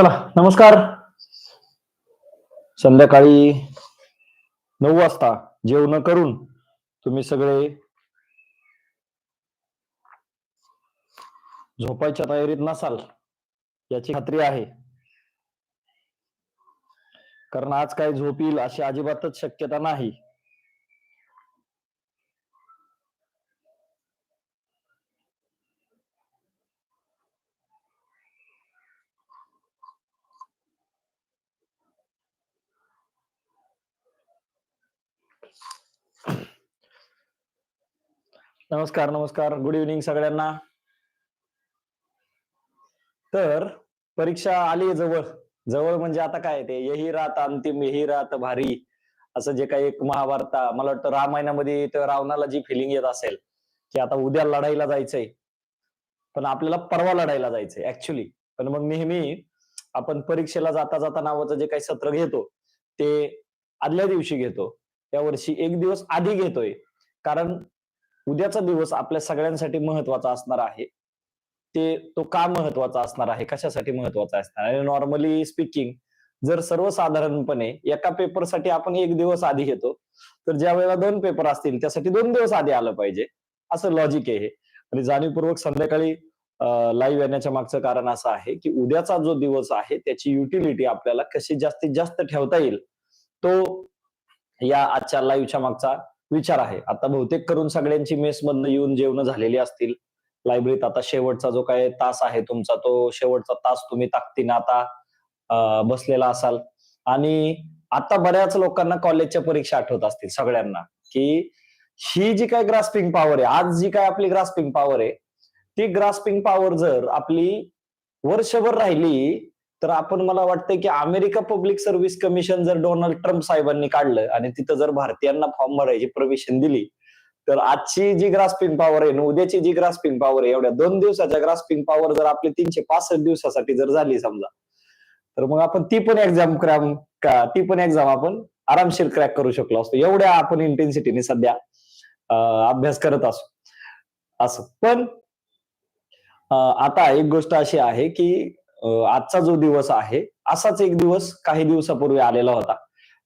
चला नमस्कार. संध्याकाळी नऊ वाजता जेवण करून तुम्ही सगळे झोपायच्या तयारीत नसाल याची खात्री आहे. कारण आज काय झोप येईल अशी अजिबातच शक्यता नाही. नमस्कार नमस्कार. गुड इव्हनिंग सगळ्यांना. तर परीक्षा आली जवळ. जवळ म्हणजे आता काय ते? यही रात अंतिम यही रात भारी. असं जे काही एक महाभारत मला वाटतं रामायणामध्ये रावणाला जी फिलिंग येत असेल की आता उद्या लढाईला जायचंय. पण आपल्याला परवा लढाईला जायचंय ऍक्च्युली पण मग नेहमी आपण परीक्षेला जाता जाता नावाचं जे काही सत्र घेतो ते आदल्या दिवशी घेतो. या वर्षी एक दिवस आधी घेतोय. कारण उद्याचा दिवस आपल्या सगळ्यांसाठी महत्त्वाचा असणार आहे. ते तो का महत्त्वाचा असणार आहे? कशासाठी महत्त्वाचा असणार आहे? नॉर्मली स्पीकिंग जर सर्वसाधारणपणे एका पेपरसाठी आपण एक दिवस आधी घेतो तर ज्या वेळेला दोन पेपर असतील त्यासाठी दोन दिवस आधी आलं पाहिजे. असं लॉजिक आहे हे. आणि जाणीवपूर्वक संध्याकाळी लाईव्ह येण्याच्या मागचं कारण असं आहे की उद्याचा जो दिवस आहे त्याची युटिलिटी आपल्याला कशी जास्तीत जास्त ठेवता येईल तो या आजच्या लाईव्हच्या मागचा विचार आहे. आता बहुतेक करून सगळ्यांची मेसमधनं येऊन जेवण झालेली असतील. लायब्ररीत आता शेवटचा जो काय तास आहे तुमचा तो शेवटचा तास तुम्ही ताकदीने आता बसलेला असाल. आणि आता बऱ्याच लोकांना कॉलेजच्या परीक्षा आठवत असतील सगळ्यांना की ही जी काय ग्रास्पिंग पॉवर आहे आज जी काय आपली ग्रास्पिंग पॉवर आहे ती ग्रास्पिंग पॉवर जर आपली वर्षभर राहिली तर आपण मला वाटतं की अमेरिका पब्लिक सर्व्हिस कमिशन जर डोनाल्ड ट्रम्प साहेबांनी काढलं आणि तिथं जर भारतीयांना फॉर्म भरायची परमिशन दिली तर आजची जी ग्रास्पिंग पॉवर आहे आणि उद्याची जी ग्रास्पिंग पॉवर आहे एवढ्या दोन दिवसाच्या ग्रास्पिंग पॉवर जर आपली तीनशे पासष्ट दिवसासाठी जर झाली समजा तर मग आपण ती पण एक्झाम क्रॅम का ती पण एक्झाम आपण आरामशीर क्रॅक करू शकलो असतो. एवढ्या आपण इंटेन्सिटीने सध्या अभ्यास करत असो असं. पण आता एक गोष्ट अशी आहे की आजचा जो दिवस आहे असाच एक दिवस काही दिवसापूर्वी आलेला होता.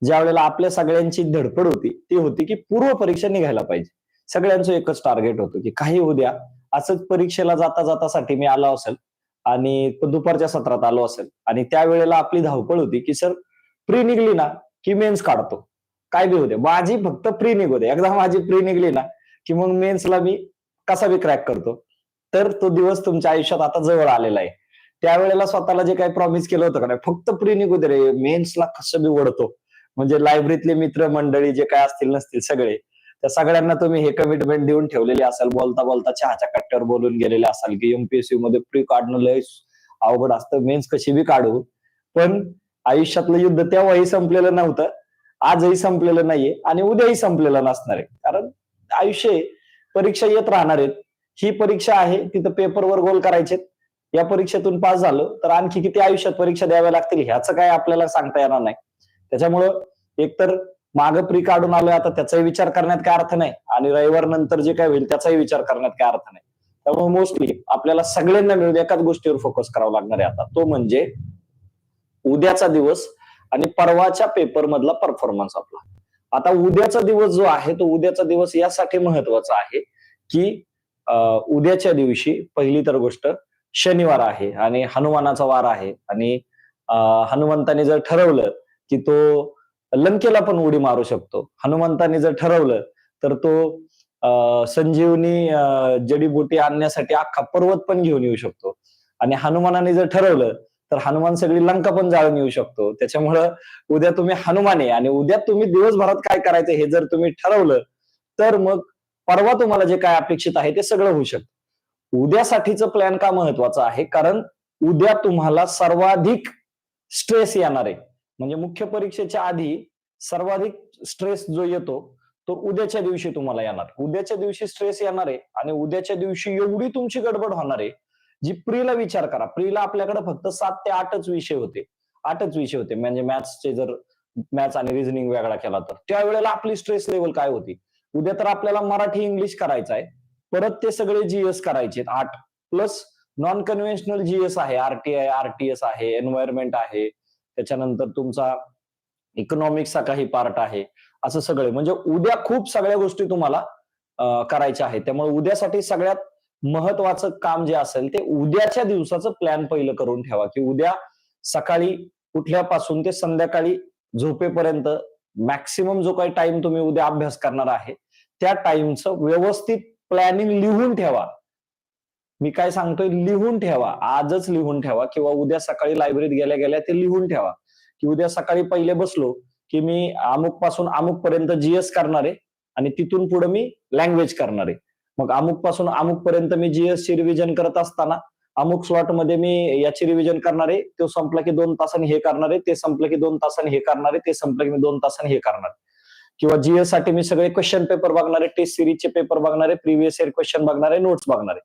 ज्या वेळेला आपल्या सगळ्यांची धडपड होती ती होती की पूर्व परीक्षा निघायला पाहिजे. सगळ्यांचं एकच टार्गेट होतं की काही उद्या असंच परीक्षेला जाता जातासाठी मी आलो असेल आणि दुपारच्या सत्रात आलो असेल आणि त्यावेळेला आपली धावपळ होती की सर प्री निघली ना की मेन्स काढतो. काय बी होते माझी फक्त प्री निघू दे. एकदा माझी प्री निघली ना की मग मेन्सला मी कसा बी क्रॅक करतो? तर तो दिवस तुमच्या आयुष्यात आता जवळ आलेला आहे. त्यावेळेला स्वतःला जे काही प्रॉमिस केलं होतं का नाही फक्त प्री निघू दे रे. मेन्सला कसं बी म्हणजे लायब्ररीतले मित्र मंडळी जे काय असतील नसतील सगळे त्या सगळ्यांना तुम्ही हे कमिटमेंट देऊन ठेवलेले असाल. बोलता बोलता चहाच्या कट्ट्यावर बोलून गेलेले असाल की एमपीएससी मध्ये प्री काढणं लय अवघड असतं. मेन्स कशी बी काढू. पण आयुष्यातलं युद्ध तेव्हाही संपलेलं नव्हतं. आजही संपलेलं नाहीये आणि उद्याही संपलेलं नसणार आहे. कारण आयुष्य परीक्षा येत राहणार आहेत. ही परीक्षा आहे. तिथं पेपरवर गोल करायचे या परीक्षेतून पास झालो तर आणखी किती आयुष्यात परीक्षा द्याव्या लागतील ह्याचं काय आपल्याला सांगता येणार नाही. त्याच्यामुळं एकतर माग प्री काढून आलोय आता त्याचाही विचार करण्यात काय अर्थ नाही. आणि रविवार नंतर जे काय होईल त्याचाही विचार करण्यात काय अर्थ नाही. त्यामुळे मोस्टली आपल्याला सगळ्यांना मिळून एकाच गोष्टीवर फोकस करावा लागणार आहे आता. तो म्हणजे उद्याचा दिवस आणि परवाच्या पेपर मधला परफॉर्मन्स आपला. आता उद्याचा दिवस जो आहे तो उद्याचा दिवस यासाठी महत्त्वाचा आहे की उद्याच्या दिवशी पहिली तर गोष्ट शनिवार आहे आणि हनुमानाचा वार आहे. आणि हनुमंताने जर ठरवलं की तो लंकेला पण उडी मारू शकतो. हनुमंताने जर ठरवलं तर तो संजीवनी जडीबुटी आणण्यासाठी अख्खा पर्वत पण घेऊन येऊ शकतो. आणि हनुमानाने जर ठरवलं तर हनुमान सगळी लंका पण जाळून येऊ शकतो. त्याच्यामुळं उद्या तुम्ही हनुमान आहे आणि उद्या तुम्ही दिवसभरात काय करायचं हे जर तुम्ही ठरवलं तर मग परवा तुम्हाला जे काय अपेक्षित आहे ते सगळं होऊ शकतं. उद्यासाठीचं प्लॅन का महत्वाचं आहे? कारण उद्या तुम्हाला सर्वाधिक स्ट्रेस येणार आहे. म्हणजे मुख्य परीक्षेच्या आधी सर्वाधिक स्ट्रेस जो येतो तो उद्याच्या दिवशी तुम्हाला येणार. उद्याच्या दिवशी स्ट्रेस येणार आहे आणि उद्याच्या दिवशी एवढी तुमची गडबड होणार आहे जी प्रीला विचार करा. प्रीला आपल्याकडे फक्त सात ते आठच विषय होते. आठच विषय होते. म्हणजे मॅथ्सचे जर मॅथ्स आणि रिझनिंग वेगळा केला तर. त्यावेळेला आपली स्ट्रेस लेवल काय होती? उद्या तर आपल्याला मराठी इंग्लिश करायचं आहे. परत ते सगळे जीएस करायचे आठ प्लस नॉन कन्व्हेन्शनल जीएस आहे. आरटीआय आरटीएस आहे. एन्व्हायरमेंट आहे. त्याच्यानंतर तुमचा इकॉनॉमिक्सचा काही पार्ट आहे. असं सगळे. म्हणजे उद्या खूप सगळ्या गोष्टी तुम्हाला करायच्या आहेत. त्यामुळे उद्यासाठी सगळ्यात महत्वाचं काम जे असेल ते उद्याच्या दिवसाचं प्लॅन पहिलं करून ठेवा. की उद्या सकाळी उठल्यापासून ते संध्याकाळी झोपेपर्यंत मॅक्सिमम जो काही टाइम तुम्ही उद्या अभ्यास करणार आहे त्या टाइमचं व्यवस्थित प्लॅनिंग लिहून ठेवा. मी काय सांगतोय? लिहून ठेवा. आजच लिहून ठेवा किंवा उद्या सकाळी लायब्ररीत गेल्या गेल्या ते लिहून ठेवा. की उद्या सकाळी पहिले बसलो की मी अमुकपासून अमुक पर्यंत जीएस करणार आहे आणि तिथून पुढे मी लँग्वेज करणार. आहे मग अमुकपासून अमुक पर्यंत मी जीएस ची रिव्हिजन करत असताना अमुक स्लॉटमध्ये मी याची रिव्हिजन करणार आहे तो संपला की दोन तासांनी हे करणार आहे ते संपलं की दोन तासांनी हे करणार आहे ते संपलं की मी दोन तासांनी हे करणार. आहे. किंवा जीएससाठी मी सगळे क्वेश्चन पेपर बघणार आहे टेस्ट सिरीजचे पेपर बघणार आहे प्रिव्हियस इयर क्वेश्चन बघणार आहे नोट्स बघणार आहे.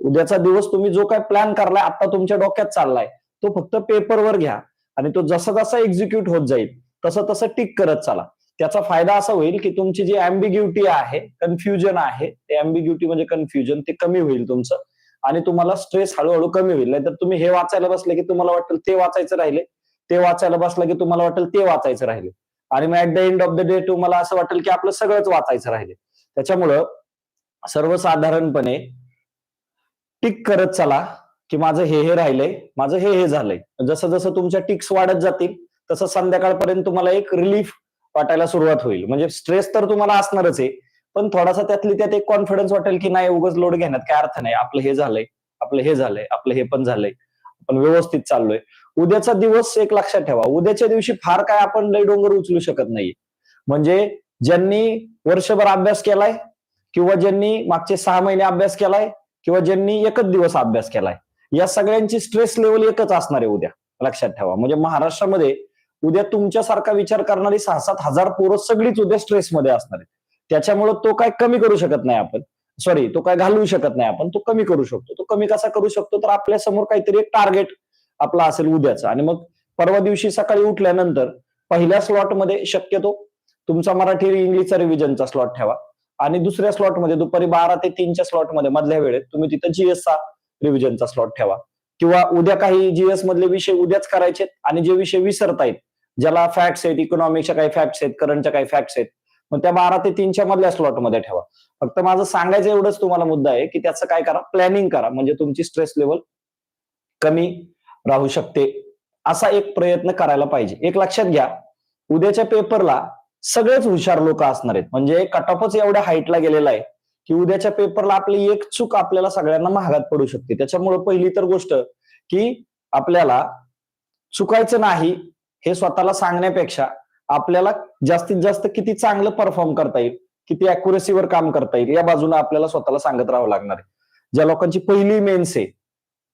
उद्याचा दिवस तुम्ही जो काय प्लॅन करलाय आता तुमच्या डोक्यात चाललाय तो फक्त पेपरवर घ्या. आणि तो जसा जसा एक्झिक्यूट होत जाईल तसं तसं टिक करत चाला. त्याचा फायदा असा होईल की तुमची जी अँबिग्युटी आहे कन्फ्युजन आहे ते अँबिग्युटी म्हणजे कन्फ्युजन ते कमी होईल तुमचं. आणि तुम्हाला स्ट्रेस हळूहळू कमी होईल. नाहीतर तुम्ही हे वाचायला बसले की तुम्हाला वाटेल ते वाचायचं राहिले ते वाचायला बसलं की तुम्हाला वाटेल ते वाचायचं राहिले. आणि मग at the end of the day तुम्हाला असं वाटेल की आपलं सगळंच वाचायचं राहिले. त्याच्यामुळं सर्वसाधारणपणे टिक करत चला की माझं हे हे राहिलंय माझं हे हे झालंय. जसं जसं तुमच्या टिक्स वाढत जातील तसं संध्याकाळपर्यंत तुम्हाला एक रिलीफ वाटायला सुरुवात होईल. म्हणजे स्ट्रेस तर तुम्हाला असणारच आहे पण थोडासा त्यातली त्यात एक कॉन्फिडन्स वाटेल की नाही उगाच लोड घेण्यात काय अर्थ नाही. आपलं हे झालंय आपलं हे झालंय आपलं हे पण झालंय. आपण व्यवस्थित चाललोय. उद्याचा दिवस एक लक्षात ठेवा. उद्याच्या दिवशी फार काय आपण लय डोंगर उचलू शकत नाही. म्हणजे ज्यांनी वर्षभर अभ्यास केलाय किंवा ज्यांनी मागचे सहा महिने अभ्यास केलाय किंवा ज्यांनी एकच दिवस अभ्यास केलाय या सगळ्यांची स्ट्रेस लेवल एकच असणार आहे उद्या. लक्षात ठेवा. म्हणजे महाराष्ट्रामध्ये उद्या तुमच्यासारखा विचार करणारी सहा सात हजार पोरं सगळीच उद्या स्ट्रेसमध्ये असणार आहे त्याच्यामुळे तो काय कमी करू शकत नाही आपण. सॉरी तो काय घालवू शकत नाही आपण. तो कमी करू शकतो. तो कमी कसा करू शकतो? तर आपल्यासमोर काहीतरी एक टार्गेट आपला असेल उद्याचा. आणि मग परवा दिवशी सकाळी उठल्यानंतर पहिल्या स्लॉटमध्ये शक्यतो तुमचा मराठी इंग्लिशचा रिव्हिजनचा स्लॉट ठेवा. आणि दुसऱ्या स्लॉटमध्ये दुपारी बारा ते तीनच्या स्लॉटमध्ये मधल्या वेळेत तुम्ही तिथं जीएसचा रिव्हिजनचा स्लॉट ठेवा. किंवा उद्या काही जीएस मधले विषय उद्याच करायचे आणि जे विषय विसरतायत ज्याला फॅक्ट्स आहेत इकॉनॉमिकच्या काही फॅक्ट्स आहेत करंटच्या काही फॅक्ट्स आहेत मग त्या बारा ते तीनच्या मधल्या स्लॉटमध्ये ठेवा. फक्त माझं सांगायचं एवढंच तुम्हाला मुद्दा आहे की त्याचं काय करा? प्लॅनिंग करा. म्हणजे तुमची स्ट्रेस लेवल कमी राहू शकते. असा एक प्रयत्न करायला पाहिजे. एक लक्षात घ्या उद्याच्या पेपरला सगळेच हुशार लोक असणार आहेत. म्हणजे कट ऑफच एवढ्या हाईटला गेलेला आहे की उद्याच्या पेपरला आपली एक चूक आपल्याला सगळ्यांना महागात पडू शकते. त्याच्यामुळे पहिली तर गोष्ट की आपल्याला चुकायचं नाही हे स्वतःला सांगण्यापेक्षा आपल्याला जास्तीत जास्त किती चांगलं परफॉर्म करता येईल किती अॅक्युरेसीवर काम करता येईल या बाजूने आपल्याला स्वतःला सांगत राहावं लागणार आहे. ज्या लोकांची पहिली मेन्स आहे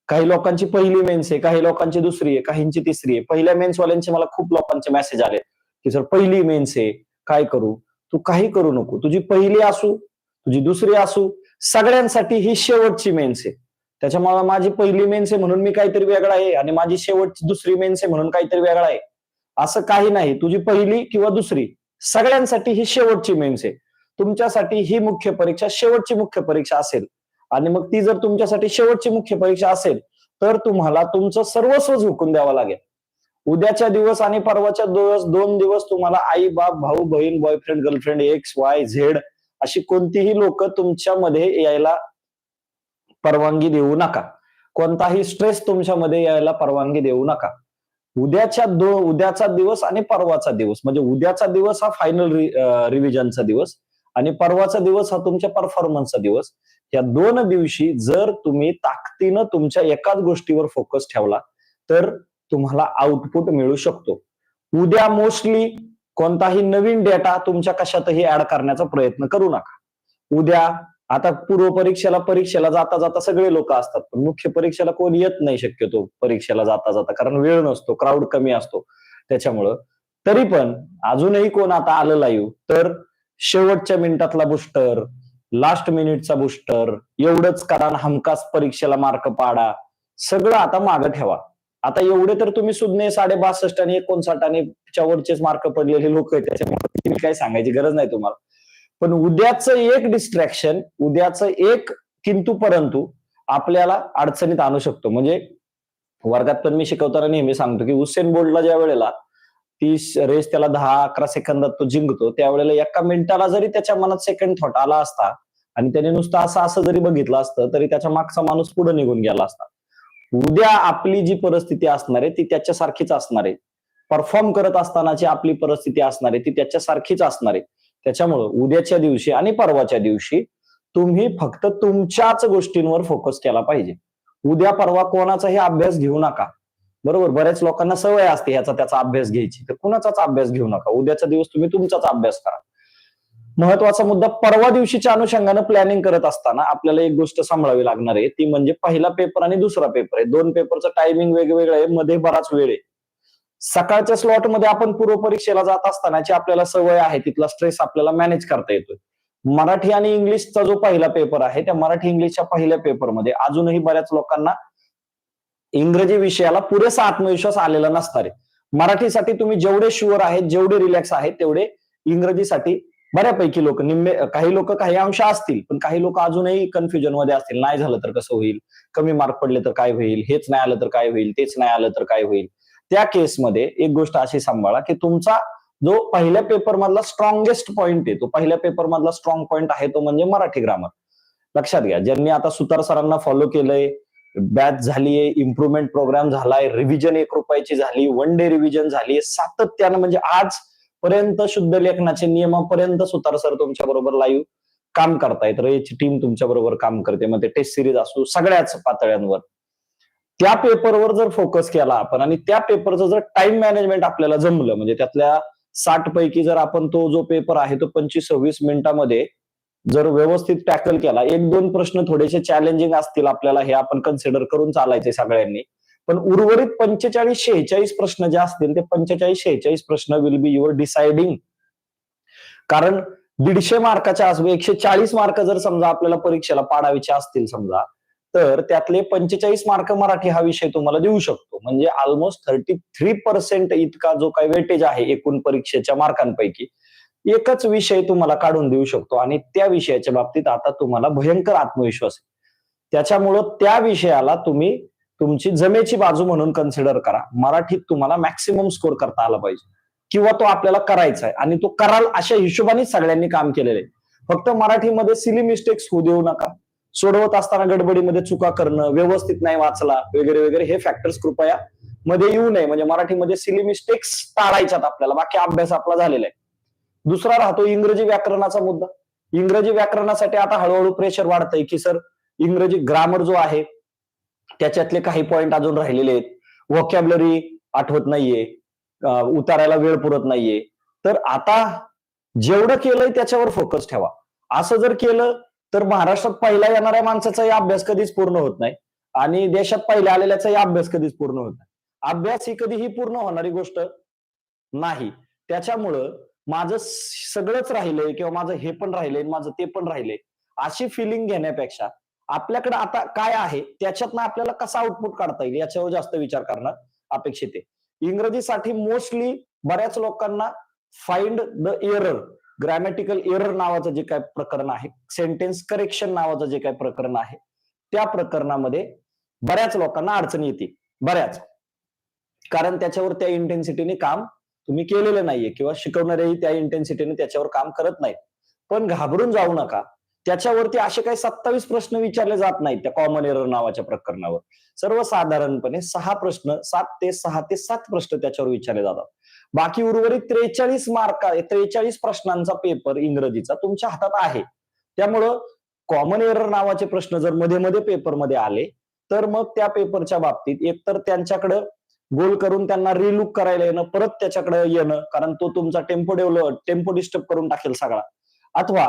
काही लोकांची पहिली मेन्स आहे काही लोकांची दुसरी आहे काहींची तिसरी आहे. पहिल्या मेन्सवाल्यांचे मला खूप लोकांचे मेसेज आले की सर पहिली मेन्स आहे काय करू? तू काही करू नको. तुझी पहिली असू तुझी दुसरी असू सगळ्यांसाठी ही शेवटची मेन्स आहे. त्याच्यामुळे माझी पहिली मेन्स आहे म्हणून मी काहीतरी वेगळा आहे आणि माझी शेवटची दुसरी मेन्स आहे म्हणून काहीतरी वेगळा आहे. असं काही नाही. तुझी पहिली किंवा दुसरी सगळ्यांसाठी ही शेवटची मेन्स आहे. तुमच्यासाठी ही मुख्य परीक्षा शेवटची मुख्य परीक्षा असेल. आणि मग ती जर तुमच्यासाठी शेवटची मुख्य परीक्षा असेल तर तुम्हाला तुमचं सर्वस्व झुकून द्यावं लागेल. उद्याच्या दिवस आणि परवाच्या दिवस दोन दिवस तुम्हाला आई बाप भाऊ बहीण boyfriend girlfriend X Y Z अशी कोणतीही लोक तुमच्यामध्ये यायला परवानगी देऊ नका. कोणताही स्ट्रेस तुमच्यामध्ये यायला परवानगी देऊ नका. उद्याच्या दो उद्याचा दिवस आणि परवाचा दिवस. म्हणजे उद्याचा दिवस हा फायनल रिव्हिजनचा दिवस आणि परवाचा दिवस हा तुमच्या परफॉर्मन्सचा दिवस. या दोन दिवशी जर तुम्ही ताकदीनं तुमच्या एकाच गोष्टीवर फोकस ठेवला तर तुम्हाला आउटपुट मिळू शकतो. उद्या मोस्टली कोणताही नवीन डेटा तुमच्या कशातही ऍड करण्याचा प्रयत्न करू नका. उद्या आता पूर्व परीक्षेला परीक्षेला जाता जाता सगळे लोक असतात पण मुख्य परीक्षेला कोण येत नाही शक्यतो परीक्षेला जाता जाता कारण वेळ नसतो क्राऊड कमी असतो. त्याच्यामुळं तरी पण अजूनही कोण आता आलं लाईव्ह तर शेवटच्या मिनिटातला बुस्टर लास्ट मिनिटचा बुस्टर एवढंच कारण हमखास परीक्षेला मार्क पाडा. सगळं आता मागं ठेवा. आता एवढे तर तुम्ही सुज्ञे साडे बासष्ट आणि एकोणसाठ आणि वरचेच मार्क पडलेले लोक आहेत त्याच्यामुळे काही सांगायची गरज नाही तुम्हाला. पण उद्याचं एक डिस्ट्रॅक्शन उद्याचं एक किंतु परंतु आपल्याला अडचणीत आणू शकतो. म्हणजे वर्गात पण मी शिकवताना नेहमी सांगतो की हुसेन बोर्डला ज्या वेळेला ती रेस त्याला दहा अकरा सेकंदात तो जिंकतो. त्यावेळेला एका मिनिटाला जरी त्याच्या मनात सेकंड थॉट आला असता आणि त्याने नुसतं असं असं जरी बघितलं असतं तरी त्याच्या मागचा माणूस पुढे निघून गेला असता. उद्या आपली जी परिस्थिती असणार आहे ती त्याच्यासारखीच असणार आहे. परफॉर्म करत असतानाची आपली परिस्थिती असणार आहे ती त्याच्यासारखीच असणार आहे. त्याच्यामुळं उद्याच्या दिवशी आणि परवाच्या दिवशी तुम्ही फक्त तुमच्याच गोष्टींवर फोकस केला पाहिजे. उद्या परवा कोणाचाही अभ्यास घेऊ नका. बरोबर बऱ्याच लोकांना सवय असते याचा त्याचा अभ्यास घ्यायची. तर कुणाचाच अभ्यास घेऊ नका. उद्याचा दिवस तुम्ही तुमचाच अभ्यास करा. महत्त्वाचा मुद्दा परवा दिवशीच्या अनुषंगानं प्लॅनिंग करत असताना आपल्याला एक गोष्ट सांभाळावी लागणार आहे. ती म्हणजे पहिला पेपर आणि दुसरा पेपर आहे. दोन पेपरचं टायमिंग वेगवेगळं आहे. मध्ये बराच वेळ आहे. सकाळच्या स्लॉटमध्ये आपण पूर्व परीक्षेला जात असतानाची आपल्याला सवय आहे तिथला स्ट्रेस आपल्याला मॅनेज करता येतोय. मराठी आणि इंग्लिशचा जो पहिला पेपर आहे त्या मराठी इंग्लिशच्या पहिल्या पेपरमध्ये अजूनही बऱ्याच लोकांना इंग्रजी विषयाला पुरेसा आत्मविश्वास आलेला नसणार. आहे मराठीसाठी तुम्ही जेवढे शुअर आहेत जेवढे रिलॅक्स आहेत तेवढे इंग्रजीसाठी बऱ्यापैकी लोक निम्मे काही लोक काही अंश असतील पण काही लोक अजूनही कन्फ्युजनमध्ये असतील. नाही झालं तर कसं होईल? कमी मार्क पडले तर काय होईल? हेच नाही आलं तर काय होईल? तेच नाही आलं तर काय होईल? त्या केसमध्ये एक गोष्ट अशी सांभाळा की तुमचा जो पहिल्या पेपर मधला स्ट्रॉंगेस्ट पॉईंट आहे तो पहिल्या पेपर मधला स्ट्रॉंग पॉईंट आहे तो म्हणजे मराठी ग्रामर लक्षात घ्या. ज्यांनी आता सुतार सरांना फॉलो केलंय बॅच झालीये इम्प्रुव्हमेंट प्रोग्राम झालाय रिव्हिजन एक रुपयाची झाली वन डे रिव्हिजन झाली सातत्यानं म्हणजे आज पर्यंत शुद्ध लेखनाचे नियमापर्यंत सुतार सर तुमच्या बरोबर लाईव्ह काम करतायत. रेची टीम तुमच्या बरोबर काम करते. मग ते टेस्ट सिरीज असू सगळ्याच पातळ्यांवर. त्या पेपरवर जर फोकस केला आपण आणि त्या पेपरचं जर टाइम मॅनेजमेंट आपल्याला जमलं म्हणजे त्यातल्या साठ पैकी जर आपण तो जो पेपर आहे तो पंचवीस सव्वीस मिनिटामध्ये जर व्यवस्थित टॅकल केला एक दोन प्रश्न थोडेसे चॅलेंजिंग असतील आपल्याला हे आपण कन्सिडर करून चालायचे सगळ्यांनी. पण उर्वरित पंचेचाळीस शेहेचाळीस प्रश्न जे असतील ते पंचेचाळीस शेहेचाळीस प्रश्न विल बी युअर डिसाइडिंग कारण दीडशे मार्काच्या आसपास एकशे चाळीस मार्क जर समजा आपल्याला परीक्षेला पाडावीचे असतील समजा तर त्यातले पंचेचाळीस मार्क मराठी हा विषय तुम्हाला देऊ शकतो. म्हणजे ऑलमोस्ट थर्टी थ्री पर्सेंट इतका जो काही वेटेज आहे एकूण परीक्षेच्या मार्कांपैकी एकच विषय तुम्हाला काढून देऊ शकतो आणि त्या विषयाच्या बाबतीत आता तुम्हाला भयंकर आत्मविश्वास आहे. त्याच्यामुळं त्या विषयाला तुम्ही तुमची जमेची बाजू म्हणून कन्सिडर करा. मराठीत तुम्हाला मॅक्सिमम स्कोर करता आला पाहिजे. किंवा तो आपल्याला करायचा आहे आणि तो कराल अशा हिशोबानेच सगळ्यांनी काम केलेलं आहे. फक्त मराठीमध्ये सिली मिस्टेक्स होऊ देऊ नका. सोडवत असताना गडबडीमध्ये चुका करणं व्यवस्थित नाही वाचला वगैरे वगैरे हे फॅक्टर्स कृपया मध्ये येऊ नये. म्हणजे मराठीमध्ये सिली मिस्टेक्स टाळायच्यात आपल्याला. बाकी अभ्यास आपला झालेला आहे. दुसरा राहतो इंग्रजी व्याकरणाचा मुद्दा. इंग्रजी व्याकरणासाठी आता हळूहळू प्रेशर वाढतंय की सर इंग्रजी ग्रामर जो आहे त्याच्यातले काही पॉइंट अजून राहिलेले आहेत. व्हॉकॅबलरी आठवत नाहीये. उतारायला वेळ पुरत नाहीये. तर आता जेवढं केलंय त्याच्यावर फोकस ठेवा. असं जर केलं तर महाराष्ट्रात पहिला येणाऱ्या माणसाचाही अभ्यास कधीच पूर्ण होत नाही. आणि देशात पहिल्या आलेल्याचाही अभ्यास कधीच पूर्ण होत नाही. अभ्यास ही कधीही पूर्ण होणारी गोष्ट नाही. त्याच्यामुळं माझं सगळंच राहिलंय किंवा माझं हे पण राहिलंय माझं ते पण राहिलंय अशी फिलिंग घेण्यापेक्षा आपल्याकडे आता काय आहे त्याच्यातनं आपल्याला कसा आउटपुट काढता येईल याच्यावर जास्त विचार करणं अपेक्षित आहे. इंग्रजीसाठी मोस्टली बऱ्याच लोकांना find the error grammatical error नावाचं जे काय प्रकरण आहे सेंटेन्स करेक्शन नावाचं जे काय प्रकरण आहे त्या प्रकरणामध्ये बऱ्याच लोकांना अडचणी येते बऱ्याच. कारण त्याच्यावर त्या इंटेन्सिटीने काम तुम्ही केलेलं नाहीये किंवा शिकवणारेही त्या इंटेन्सिटीने त्याच्यावर काम करत नाहीत. पण घाबरून जाऊ नका. त्याच्यावरती असे काही सत्तावीस प्रश्न विचारले जात नाहीत त्या कॉमन एरर नावाच्या प्रकरणावर. सर्वसाधारणपणे सहा प्रश्न सात ते सहा ते सात प्रश्न त्याच्यावर विचारले जातात. बाकी उर्वरित त्रेचाळीस मार्क त्रेचाळीस प्रश्नांचा पेपर इंग्रजीचा तुमच्या हातात आहे. त्यामुळं कॉमन एरर नावाचे प्रश्न जर मध्ये मध्ये पेपरमध्ये आले तर मग त्या पेपरच्या बाबतीत एकतर त्यांच्याकडं गोल करून त्यांना रिलुक करायला येणं परत त्याच्याकडे येणं कारण तो तुमचा टेम्पो डेव्हलप टेम्पो डिस्टर्ब करून टाकेल सगळा. अथवा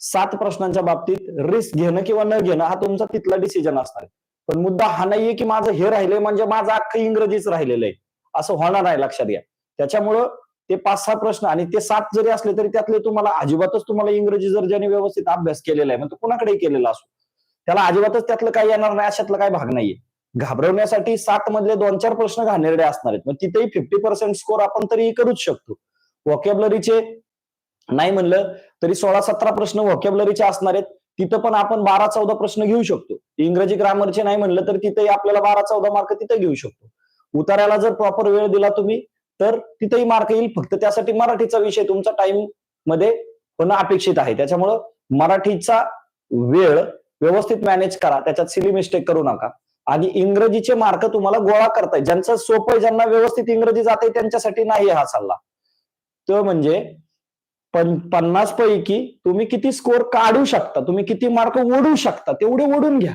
सात प्रश्नांच्या बाबतीत रिस्क घेणं किंवा न घेणं हा तुमचा तिथला डिसिजन असणार पण मुद्दा हा नाहीये की माझं हे राहिलंय म्हणजे माझं अख्खं इंग्रजीच राहिलेलं आहे. असं होणार नाही लक्षात घ्या. त्याच्यामुळं ते पाच सहा प्रश्न आणि ते सात जरी असले तरी त्यातले तुम्हाला अजिबातच तुम्हाला इंग्रजी जर ज्याने व्यवस्थित अभ्यास केलेला आहे मग कुणाकडे केलेला असो. त्याला अजिबातच त्यातलं काही येणार नाही अशातलं काही भाग नाहीये. घाबरवण्यासाठी सात मधले दोन चार प्रश्न घाणेरडे असणार आहेत. मग तिथेही फिफ्टी पर्सेंट स्कोर आपण तरी करूच शकतो. व्हॉकॅबलरीचे नाही म्हणलं तरी सोळा सतरा प्रश्न व्हॉकॅबलरीचे असणार आहेत. तिथं पण आपण बारा चौदा प्रश्न घेऊ शकतो. इंग्रजी ग्रामरचे नाही म्हणलं तर तिथेही आपल्याला बारा चौदा मार्क तिथे घेऊ शकतो. उतारायला जर प्रॉपर वेळ दिला तुम्ही तर तिथेही मार्क येईल. फक्त त्यासाठी मराठीचा विषय तुमचा टाइममध्ये होणं अपेक्षित आहे. त्याच्यामुळं मराठीचा वेळ व्यवस्थित मॅनेज करा. त्याच्यात सिली मिस्टेक करू नका. आणि इंग्रजीचे मार्क तुम्हाला गोळा करताय. ज्यांचं सोपं ज्यांना व्यवस्थित इंग्रजी जाते त्यांच्यासाठी नाही हा सल्ला. तो म्हणजे पण पन्नास पैकी तुम्ही किती स्कोअर काढू शकता तुम्ही किती मार्क ओढू शकता तेवढे ओढून घ्या.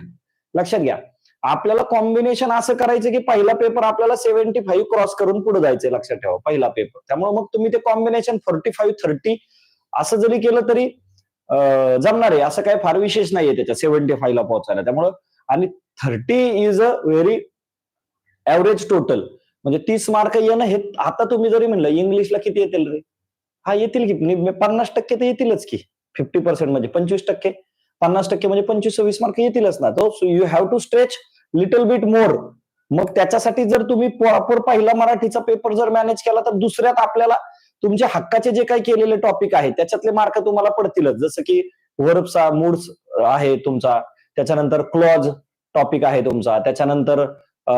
लक्षात घ्या. आपल्याला कॉम्बिनेशन असं करायचं की पहिला पेपर आपल्याला सेव्हन्टी फाईव्ह क्रॉस करून पुढे जायचं लक्षात ठेवा पहिला पेपर त्यामुळे मग तुम्ही ते कॉम्बिनेशन फोर्टी फाईव्ह थर्टी असं जरी केलं तरी जमणार आहे. असं काही फार विशेष नाहीये त्याच्या सेव्हन्टी फाईव्ह ला पोहोचायला. त्यामुळं आणि thirty is a very average total. म्हणजे तीस मार्क येणं हे आता तुम्ही जरी म्हणलं इंग्लिशला किती येतील रे? हा येतील की. पन्नास टक्के तर येतीलच की. फिफ्टी पर्सेंट म्हणजे पंचवीस टक्के. पन्नास टक्के म्हणजे पंचवीस सव्वीस मार्क येतीलच ना. तो you have to stretch little bit more मग त्याच्यासाठी जर तुम्ही प्रॉपर पहिला मराठीचा पेपर जर मॅनेज केला तर दुसऱ्यात आपल्याला तुमच्या हक्काचे जे काही केलेले टॉपिक आहेत त्याच्यातले मार्क तुम्हाला पडतीलच. जसं की वर्बचा मूड्स आहे तुमचा. त्याच्यानंतर क्लॉज टॉपिक आहे तुमचा. त्याच्यानंतर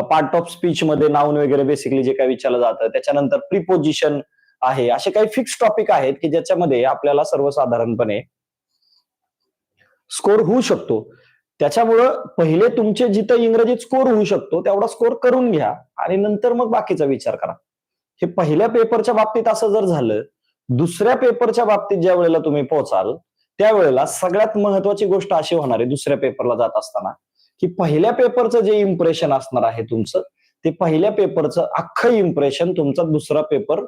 पार्ट ऑफ स्पीच मध्ये नाऊन वगैरे बेसिकली जे काही विचारलं जातं त्याच्यानंतर प्रिपोजिशन आहे. असे काही फिक्स टॉपिक आहेत की ज्याच्यामध्ये आपल्याला सर्वसाधारणपणे स्कोर होऊ शकतो. त्याच्यामुळं पहिले तुमचे जिथं इंग्रजीत स्कोर होऊ शकतो तेवढा स्कोर करून घ्या आणि नंतर मग बाकीचा विचार करा. हे पहिल्या पेपरच्या बाबतीत असं जर झालं दुसऱ्या पेपरच्या बाबतीत ज्या वेळेला तुम्ही पोहोचाल त्यावेळेला सगळ्यात महत्वाची गोष्ट अशी होणार आहे दुसऱ्या पेपरला जात असताना. की पहिल्या पेपरचं जे इम्प्रेशन असणार आहे तुमचं ते पहिल्या पेपरचं अख्खं इम्प्रेशन तुमचा दुसरा पेपर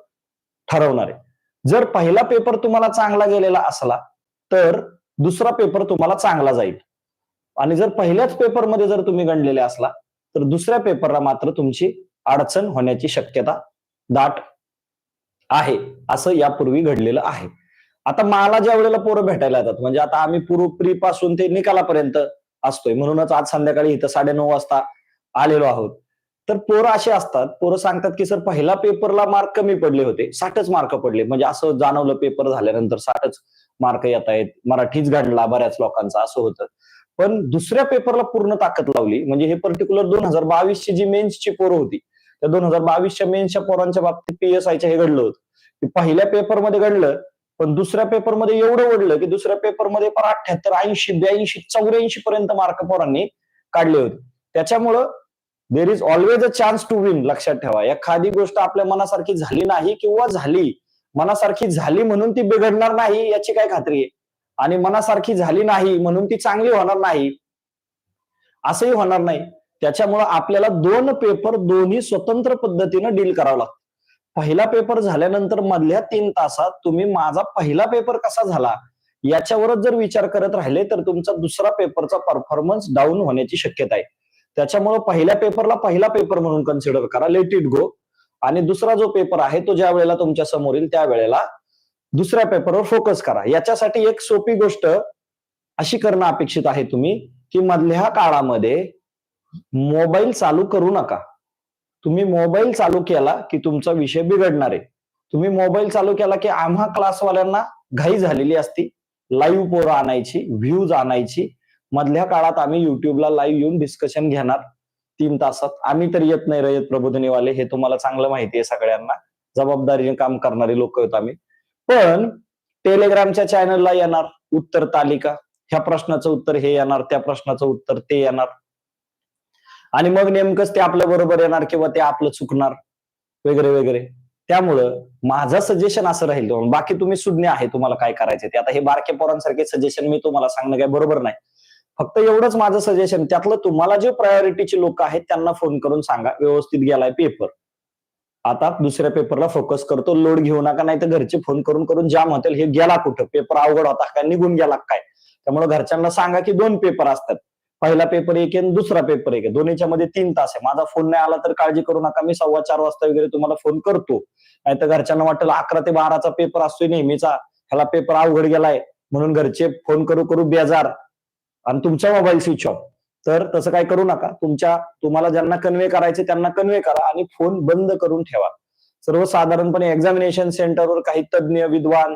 ठरवणार आहे. जर पहिला पेपर तुम्हाला चांगला गेलेला असला तर दुसरा पेपर तुम्हाला चांगला जाईल. आणि जर पहिल्याच पेपरमध्ये जर तुम्ही गणलेले असला तर दुसऱ्या पेपरला मात्र तुमची अडचण होण्याची शक्यता दाट आहे असं यापूर्वी घडलेलं आहे. आता मला ज्या वेळेला पोरं भेटायला येतात म्हणजे आता आम्ही पूर्व प्री पासून ते निकालापर्यंत असतोय. म्हणूनच आज संध्याकाळी इथं साडेनऊ वाजता आलेलो आहोत. तर पोरं असे असतात पोरं सांगतात की सर पहिला पेपरला मार्क कमी पडले होते. साठच मार्क पडले. म्हणजे असं जाणवलं पेपर झाल्यानंतर साठच मार्क येत आहेत. मराठीच घडला बऱ्याच लोकांचा असं होतं. पण दुसऱ्या पेपरला पूर्ण ताकद लावली. म्हणजे हे पर्टिक्युलर दोन हजार बावीसची जी मेन्सची पोरं होती त्या दोन हजार बावीसच्या मेन्सच्या पोरांच्या बाबतीत पीएसआयच्या हे घडलं होतं. की पहिल्या पेपरमध्ये घडलं पण दुसऱ्या पेपरमध्ये एवढं ओढलं की दुसऱ्या पेपरमध्ये पण अठ्याहत्तर ऐंशी ब्याऐंशी चौऱ्याऐंशी पर्यंत मार्क पोरांनी काढले होते. त्याच्यामुळं there is always a chance to win लक्षात ठेवा. एखादी गोष्ट आपल्या मनासारखी झाली नाही किंवा झाली मनासारखी झाली म्हणून ती बिघडणार नाही याची काय खात्री आहे? आणि मनासारखी झाली नाही म्हणून ती चांगली होणार नाही असंही होणार नाही. त्याच्यामुळं आपल्याला दोन पेपर दोन्ही स्वतंत्र पद्धतीनं डील करावं लागतं. पहिला पेपर झाल्यानंतर मधल्या तीन तासात तुम्ही माझा पहिला पेपर कसा झाला? याच्यावरच जर विचार करत राहिले तर तुमचा दुसरा पेपरचा परफॉर्मन्स डाऊन होण्याची शक्यता आहे. त्याच्यामुळे पहिल्या पेपरला पहिला पेपर म्हणून कन्सिडर करा लेट इट गो आणि दुसरा जो पेपर आहे तो ज्या वेळेला तुमच्यासमोर येईल त्या वेळेला दुसऱ्या पेपरवर फोकस करा. याच्यासाठी एक सोपी गोष्ट अशी करणं अपेक्षित आहे तुम्ही की मधल्या काळामध्ये मोबाईल चालू करू नका. तुम्ही मोबाईल चालू केला की तुमचा विषय बिघडणार आहे. तुम्ही मोबाईल चालू केला की आम्हा क्लासवाल्यांना घाई झालेली असती. लाईव्ह पोरं आणायची व्ह्यूज आणायची. मधल्या काळात आम्ही युट्यूबला लाईव्ह येऊन डिस्कशन घेणार. तीन तासात. आम्ही तर येत नाही रयत प्रबोधनीवाले हे तुम्हाला चांगलं माहिती आहे सगळ्यांना. जबाबदारीने काम करणारे लोक आहेत आम्ही. पण टेलिग्रामच्या चॅनलला येणार. उत्तर तालिका. ह्या प्रश्नाचं उत्तर हे येणार त्या प्रश्नाचं उत्तर ते येणार. आणि मग नेमकंच ते आपल्या बरोबर येणार किंवा ते आपलं चुकणार वगैरे वगैरे. त्यामुळं माझं सजेशन असं राहील बाकी तुम्ही सुज्ञ आहे तुम्हाला काय करायचे ते. आता हे बारके पोरांसारखे सजेशन मी तुम्हाला सांगणं काय बरोबर नाही. फक्त एवढंच माझं सजेशन त्यातलं तुम्हाला जे प्रायोरिटीचे लोक आहेत त्यांना फोन करून सांगा. व्यवस्थित गेलाय पेपर आता दुसऱ्या पेपरला फोकस करतो. लोड घेऊ नका नाही तर घरचे फोन करून करून जाम होतील. हे गेला कुठं? पेपर अवघड होता का? निघून गेला काय? त्यामुळे घरच्यांना सांगा की दोन पेपर असतात. पहिला पेपर एक आहे आणि दुसरा पेपर एक आहे. दोन्हीच्या मध्ये तीन तास आहे. माझा फोन नाही आला तर काळजी करू नका. मी सव्वा चार वाजता वगैरे तुम्हाला फोन करतो. नाही तर घरच्यांना वाटेल अकरा ते बाराचा पेपर असतोय नेहमीचा. ह्याला पेपर अवघड गेलाय. म्हणून घरचे फोन करू करू बेजार. आणि तुमचा मोबाईल स्विच ऑफ तर तसं काय करू नका. तुमच्या तुम्हाला ज्यांना कन्वे करायचे त्यांना कन्वे करा आणि फोन बंद करून ठेवा. सर्वसाधारणपणे एक्झामिनेशन सेंटरवर काही तज्ज्ञ विद्वान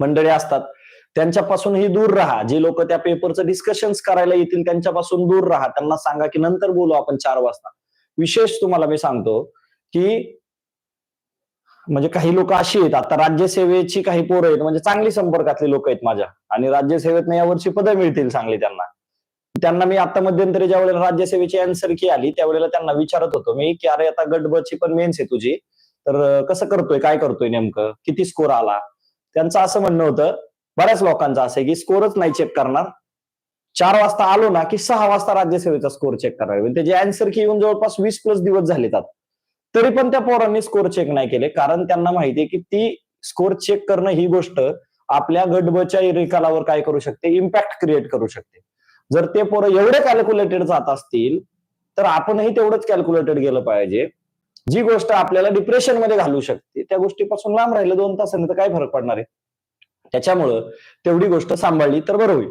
मंडळी असतात. त्यांच्यापासूनही दूर राहा. जे लोक त्या पेपरचं डिस्कशन्स करायला येतील त्यांच्यापासून दूर राहा. त्यांना सांगा की नंतर बोलू आपण चार वाजता. विशेष तुम्हाला मी सांगतो की म्हणजे काही लोक अशी आहेत. आता राज्यसेवेची काही पोरं आहेत. म्हणजे चांगली संपर्कातली लोक आहेत माझ्या. आणि राज्यसेवेत यावर्षी पदं मिळतील चांगली त्यांना. त्यांना मी आता मध्यंतरी ज्या वेळेला राज्यसेवेची अँसर की आली त्यावेळेला त्यांना विचारत होतो मी की अरे आता गटबची पण मेन्स आहे तुझी. तर कसं करतोय? काय करतोय नेमकं? किती स्कोर आला? त्यांचं असं म्हणणं होतं बऱ्याच लोकांचा असं की स्कोरच नाही चेक करणार. चार वाजता आलो ना की सहा वाजता राज्यसेवेचा स्कोर चेक करावे त्याची अँसर की येऊन जवळपास वीस प्लस दिवस झाले तरी पण त्या पोरांनी स्कोर चेक नाही केले. कारण त्यांना माहितीये की ती स्कोर चेक करणं ही गोष्ट आपल्या गटबच्या रिकालावर काय करू शकते? इम्पॅक्ट क्रिएट करू शकते. जर ते पोरं एवढे कॅल्क्युलेटेड जात असतील तर आपणही तेवढंच कॅल्क्युलेटेड गेलं पाहिजे. जी गोष्ट आपल्याला डिप्रेशनमध्ये घालू शकते त्या गोष्टीपासून लांब राहिलं दोन तासांनी तर काय फरक पडणार आहे. त्याच्यामुळं तेवढी गोष्ट सांभाळली तर बरं होईल.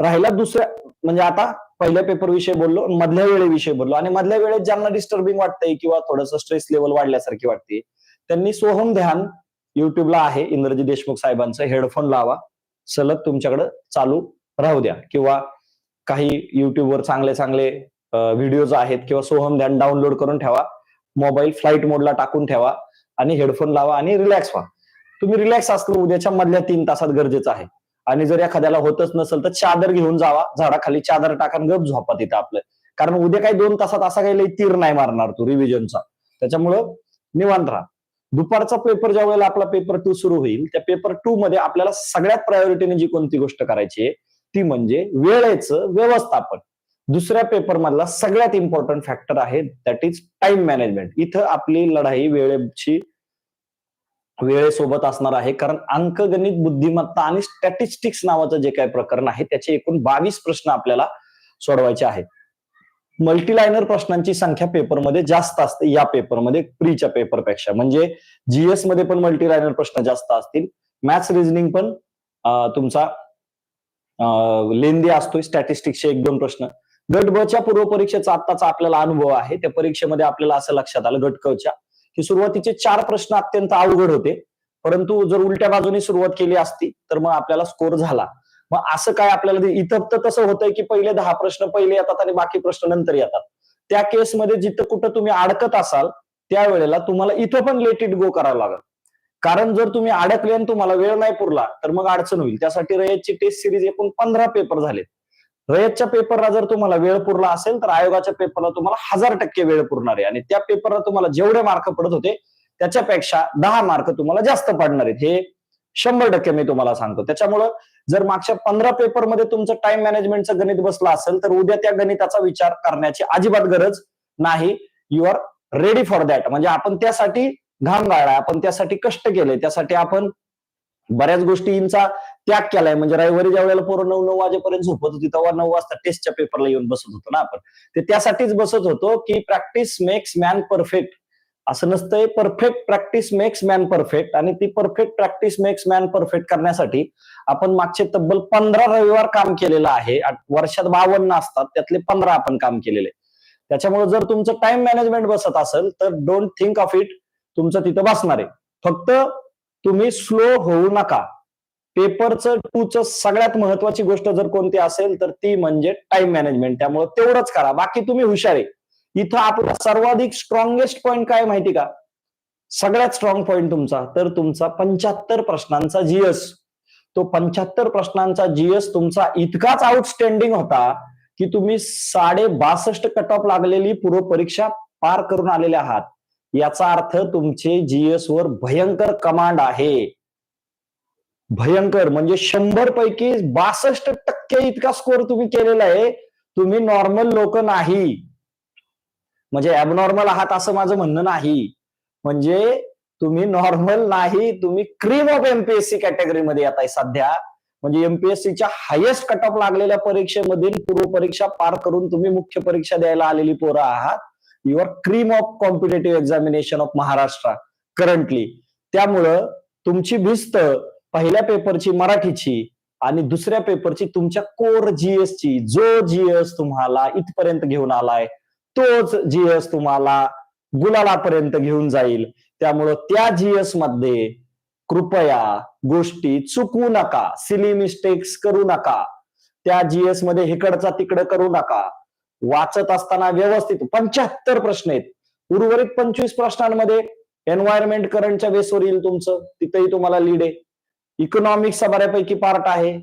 राहिला दुसऱ्या म्हणजे आता पहिल्या पेपर विषयी बोललो मधल्या वेळेविषयी बोललो. आणि मधल्या वेळेत ज्यांना डिस्टर्बिंग वाटतंय किंवा थोडंसं स्ट्रेस लेवल वाढल्यासारखी वाटते त्यांनी सोहम ध्यान युट्यूबला आहे. इंद्रजी देशमुख साहेबांचं हेडफोन लावा. सलग तुमच्याकडे चालू राहू द्या. किंवा काही युट्यूबवर चांगले चांगले व्हिडिओज आहेत किंवा सोहम ध्यान डाउनलोड करून ठेवा. मोबाईल फ्लाईट मोडला टाकून ठेवा. आणि हेडफोन लावा आणि रिलॅक्स व्हा. तुम्ही रिलॅक्स असलं उद्याच्या मधल्या तीन तासात गरजेचं आहे. आणि जर एखाद्याला होतच नसेल तर चादर घेऊन जावा. झाडाखाली चादर टाकून गप झोपा तिथं आपलं. कारण उद्या काही दोन तासात असा काही लई तीर नाही मारणार तो रिव्हिजनचा त्याच्यामुळं निवांत राहा. दुपारचा पेपर ज्या वेळेला आपला पेपर टू सुरू होईल त्या पेपर टू मध्ये आपल्याला सगळ्यात प्रायोरिटीने जी कोणती गोष्ट करायची आहे ती म्हणजे वेळेचं व्यवस्थापन. दुसऱ्या पेपर मधला सगळ्यात इम्पॉर्टंट फॅक्टर आहे दॅट इज टाइम मॅनेजमेंट इथं आपली लढाई वेळेची वेळेसोबत असणार आहे. कारण अंकगणित बुद्धिमत्ता आणि स्टॅटिस्टिक्स नावाचं जे काही प्रकरण आहे त्याचे एकूण बावीस प्रश्न आपल्याला सोडवायचे आहेत. मल्टीलायनर प्रश्नांची संख्या पेपरमध्ये जास्त असते या पेपरमध्ये प्रीच्या पेपरपेक्षा. म्हणजे जीएसमध्ये पण मल्टीलायनर प्रश्न जास्त असतील. मॅथ्स रिझनिंग पण तुमचा लेंदी असतोय स्टॅटिस्टिक्सचे एक दोन प्रश्न. गट ब च्या पूर्व परीक्षेचा आत्ताचा आपल्याला अनुभव आहे. त्या परीक्षेमध्ये आपल्याला असं लक्षात आलं गट क च्या की सुरुवातीचे चार प्रश्न अत्यंत अवघड होते. परंतु जर उलट्या बाजूने सुरुवात केली असती तर मग आपल्याला स्कोर झाला. मग असं काय आपल्याला म्हणजे इथं तर तसं होतंय की पहिले दहा प्रश्न पहिले येतात आणि बाकी प्रश्न नंतर येतात. त्या केसमध्ये जिथं कुठं तुम्ही अडकत असाल त्यावेळेला तुम्हाला इथं पण लेट इट गो करावं लागेल. कारण जर तुम्ही अडकले आणि तुम्हाला वेळ नाही पुरला तर मग अडचण होईल. त्यासाठी रयतची टेस्ट सिरीज एकूण पंधरा पेपर झालेत. रयतच्या पेपरला जर तुम्हाला वेळ पुरला असेल तर आयोगाच्या पेपरला तुम्हाला हजार टक्के वेळ पुरणार आहे. आणि त्या पेपरला तुम्हाला जेवढे मार्क पडत होते त्याच्यापेक्षा दहा मार्क तुम्हाला जास्त पडणार आहेत. हे शंभर टक्के मी तुम्हाला सांगतो. त्याच्यामुळं जर मागच्या पंधरा पेपरमध्ये तुमचं टाइम मॅनेजमेंटचं गणित बसलं असेल तर उद्या त्या गणिताचा विचार करण्याची अजिबात गरज नाही. You are ready for that म्हणजे आपण त्यासाठी घाम गाळला आपण त्यासाठी कष्ट केले त्यासाठी आपण बऱ्याच गोष्टींचा त्याग केलाय. म्हणजे रविवारी ज्या वेळेला पोरं नऊ नऊ वाजेपर्यंत झोपत होती तेव्हा नऊ वाजता टेस्टच्या पेपरला येऊन बसत होतो ना आपण. ते त्यासाठीच बसत होतो की प्रॅक्टिस मेक्स मॅन परफेक्ट असं नसतंय perfect practice makes man perfect आणि ती perfect practice makes man perfect करण्यासाठी आपण मागचे तब्बल पंधरा रविवार काम केलेलं आहे. वर्षात बावन्न असतात त्यातले पंधरा आपण काम केलेले. त्याच्यामुळे जर तुमचं टाइम मॅनेजमेंट बसत असेल तर डोंट थिंक ऑफ इट तुमचं तिथं बसणार आहे. फक्त तुम्ही स्लो होऊ नका. पेपरचं टूचं सगळ्यात महत्वाची गोष्ट जर कोणती असेल तर ती म्हणजे टाइम मॅनेजमेंट त्यामुळे तेवढंच करा. बाकी तुम्ही हुशार आहे. इथं आपला सर्वाधिक स्ट्रॉंगेस्ट पॉईंट काय माहिती का? सगळ्यात स्ट्रॉंग पॉईंट तुमचा. तर तुमचा पंच्याहत्तर प्रश्नांचा जीएस तो पंच्याहत्तर प्रश्नांचा जीएस तुमचा इतकाच आउटस्टँडिंग होता की तुम्ही साडे बासष्ट कट ऑफ लागलेली पूर्व परीक्षा पार करून आलेले आहात. याचा अर्थ तुमचे जीएस वर भयंकर कमांड आहे. भयंकर म्हणजे शंभर पैकी बासष्ट टक्के इतका स्कोर तुम्ही केलेला आहे. तुम्ही नॉर्मल लोक नाही. म्हणजे ऍबनॉर्मल आहात असं माझं म्हणणं नाही. म्हणजे तुम्ही नॉर्मल नाही तुम्ही क्रीम ऑफ एमपीएससी कॅटेगरीमध्ये येत आहे सध्या. म्हणजे एमपीएससीच्या हायेस्ट कट ऑफ लागलेल्या परीक्षेमधील पूर्व परीक्षा पार करून तुम्ही मुख्य परीक्षा द्यायला आलेली पोरं आहात. You are cream of competitive examination of Maharashtra currently. त्यामुळं तुमची भिस्त पहिल्या पेपरची मराठीची आणि दुसऱ्या पेपरची तुमच्या कोर जीएस ची जो जीएस तुम्हाला इथपर्यंत घेऊन आलाय तोच जीएस तुम्हाला गुलालापर्यंत घेऊन जाईल. त्यामुळं त्या जीएसमध्ये कृपया गोष्टी चुकवू नका सिली मिस्टेक्स करू नका. त्या जीएसमध्ये हिकडचा तिकडं करू नका. वाचत असताना व्यवस्थित पंच्याहत्तर प्रश्न आहेत. उर्वरित पंचवीस प्रश्नांमध्ये एन्व्हायरमेंट करंटच्या बेसवर येईल तुमचं. तिथेही तुम्हाला लीड आहे. इकॉनॉमिक्सचा बऱ्यापैकी पार्ट आहे.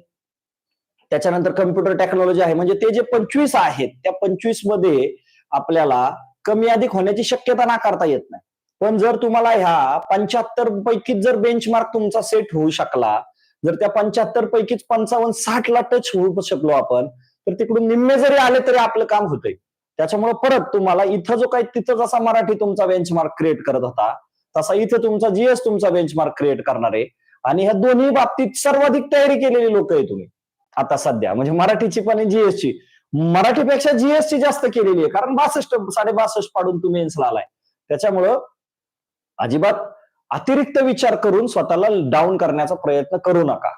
त्याच्यानंतर कम्प्युटर टेक्नॉलॉजी आहे. म्हणजे ते जे पंचवीस आहेत त्या पंचवीसमध्ये आपल्याला कमी अधिक होण्याची शक्यता नाकारता येत नाही. पण जर तुम्हाला ह्या पंच्याहत्तर पैकीच जर बेंचमार्क तुमचा सेट होऊ शकला जर त्या पंच्याहत्तर पैकीच पंचावन्न साठ ला टच होऊ शकलो आपण तर तिकडून निम्मे जरी आले तरी आपलं काम होतंय. त्याच्यामुळे परत तुम्हाला इथं जो काही तिथं जसा मराठी तुमचा बेंचमार्क क्रिएट करत होता तसा इथं तुमचा जीएस तुमचा बेंचमार्क क्रिएट करणार आहे. आणि ह्या दोन्ही बाबतीत सर्वाधिक तयारी केलेली लोक आहे तुम्ही. आता सध्या म्हणजे मराठीची पण जीएसची मराठीपेक्षा जीएसची जास्त केलेली आहे कारण बासष्ट साडे बासष्ट पाडून तुम्ही एन्सला आलाय. त्याच्यामुळं अजिबात अतिरिक्त विचार करून स्वतःला डाऊन करण्याचा प्रयत्न करू नका.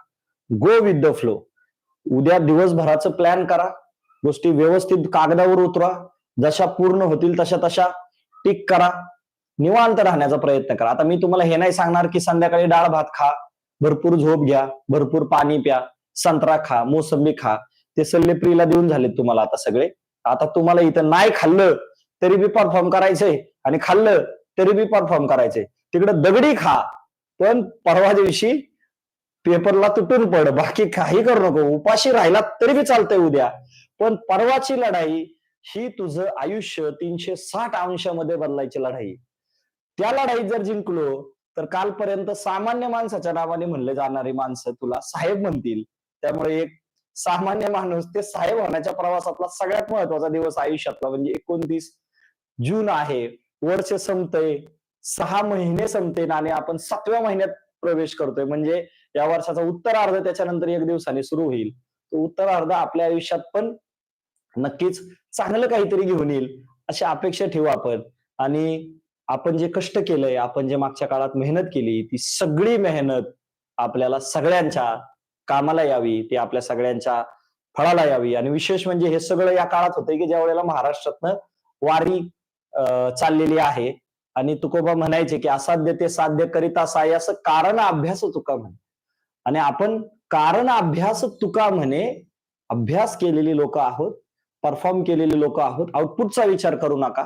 गो विथ द फ्लो उद्या दिवसभराचं प्लॅन करा. गोष्टी व्यवस्थित कागदावर उतरा. जशा पूर्ण होतील तशा तशा टिक करा. निवांत राहण्याचा प्रयत्न करा. आता मी तुम्हाला हे नाही सांगणार की संध्याकाळी डाळ भात खा भरपूर झोप घ्या भरपूर पाणी प्या संत्रा खा मोसंबी खा. ते सल्ले प्रिला देऊन झालेत तुम्हाला आता सगळे. आता तुम्हाला इथं नाही खाल्लं तरी बी परफॉर्म करायचंय. आणि खाल्लं तरी बी परफॉर्म करायचंय. तिकडे दगडी खा. पण परवा दिवशी पेपरला तुटून पड बाकी काही करू नको. उपाशी राहिला तरी बी चालतंय उद्या. पण परवाची लढाई ही तुझं आयुष्य तीनशे साठ अंशामध्ये बदलायची लढाई. त्या लढाईत जर जिंकलो तर कालपर्यंत सामान्य माणसाच्या नावाने म्हणले जाणारी माणसं तुला साहेब म्हणतील. त्यामुळे एक सामान्य माणूस ते साहेब होण्याच्या प्रवासातला सगळ्यात महत्त्वाचा दिवस आयुष्यातला म्हणजे एकोणतीस जून आहे. वर्ष संपतय. सहा महिने संपते आणि आपण सातव्या महिन्यात प्रवेश करतोय. म्हणजे या वर्षाचा उत्तरार्ध त्याच्यानंतर एक दिवसाने सुरू होईल. तो उत्तरार्ध आपल्या आयुष्यात पण नक्कीच चांगलं काहीतरी घेऊन येईल अशी अपेक्षा ठेवू आपण. आणि आपण जे कष्ट केलंय आपण जे मागच्या काळात मेहनत केली ती सगळी मेहनत आपल्याला सगळ्यांच्या कामाला यावी ती आपल्या सगळ्यांच्या फळाला यावी. आणि विशेष म्हणजे हे सगळं या काळात होतंय की ज्या वेळेला महाराष्ट्रातनं वारी चाललेली आहे. आणि तुकोबा म्हणायचे की असाध्य ते साध्य करीता साय असं कारण अभ्यास तुका म्हणे? आणि आपण कारण अभ्यास तुका म्हणे अभ्यास केलेली लोक आहोत परफॉर्म केलेली लोक आहोत आउटपुटचा विचार करू नका.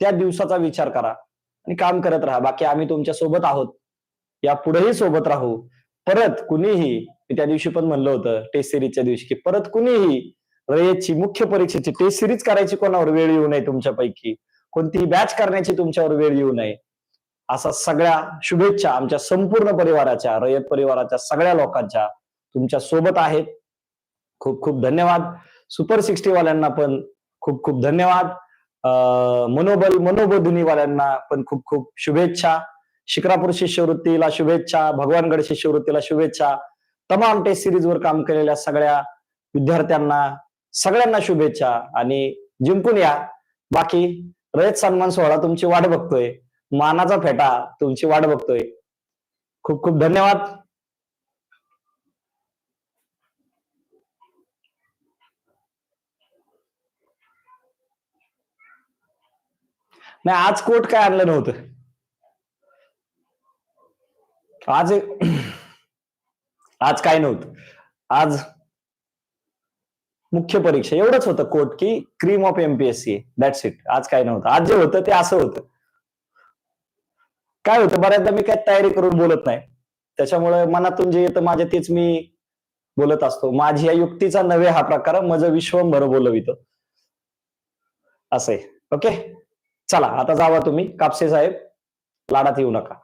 त्या दिवसाचा विचार करा आणि काम करत राहा. बाकी आम्ही तुमच्यासोबत आहोत. या पुढेही सोबत राहू. परत कुणीही मी त्या दिवशी पण म्हणलं होतं टेस्ट सिरीजच्या दिवशी की परत कुणीही रयतची मुख्य परीक्षेची टेस्ट सिरीज करायची कोणावर वेळ येऊ नये तुमच्यापैकी. कोणतीही बॅच करण्याची तुमच्यावर वेळ येऊ नये. असा सगळ्या शुभेच्छा आमच्या संपूर्ण परिवाराच्या रयत परिवाराच्या सगळ्या लोकांच्या तुमच्यासोबत आहेत. खूप खूप धन्यवाद. सुपर सिक्स्टी वाल्यांना पण खूप खूप धन्यवाद. मनोबल मनोबोधिनीवाल्यांना पण खूप खूप शुभेच्छा. शिक्रापूर शिष्यवृत्तीला शुभेच्छा भगवानगड शिष्यवृत्तीला शुभेच्छा. तमाम टेस्ट सिरीज वर काम केलेल्या सगळ्या विद्यार्थ्यांना सगळ्यांना शुभेच्छा. आणि जिंकून या. बाकी रयत सन्मान सोहळा तुमची वाट बघतोय. मानाचा फेटा तुमची वाट बघतोय. खूप खूप धन्यवाद. नाही आज कोट काय आणलं नव्हतं. आज आज काय नव्हतं. आज मुख्य परीक्षा. एवढंच होतं कोट की cream of MPSC that's it आज काय नव्हतं. आज जे होतं ते असं होतं. काय होतं बऱ्याचदा मी काय तयारी करून बोलत नाही. त्याच्यामुळे मनातून जे येतं माझ्या तेच मी बोलत असतो. माझी या युक्तीचा नव्हे हा प्रकार माझं विश्वभर बोलवितो असे ओके? चला आता जावा तुम्ही. कापसे साहेब लाडात येऊ नका.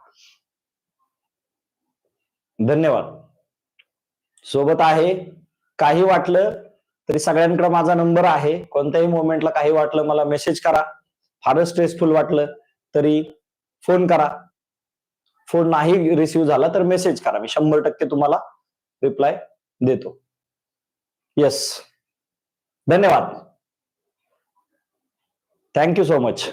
धन्यवाद. सोबत आहे काही वाटलं तरी सगळ्यांकडे माझा नंबर आहे. कोणत्याही मोमेंटला काही वाटलं मला मेसेज करा. फारच स्ट्रेसफुल वाटलं तरी फोन करा. फोन नाही रिसिव्ह झाला तर मेसेज करा. मी शंभर टक्के तुम्हाला रिप्लाय देतो. येस धन्यवाद. Thank you so much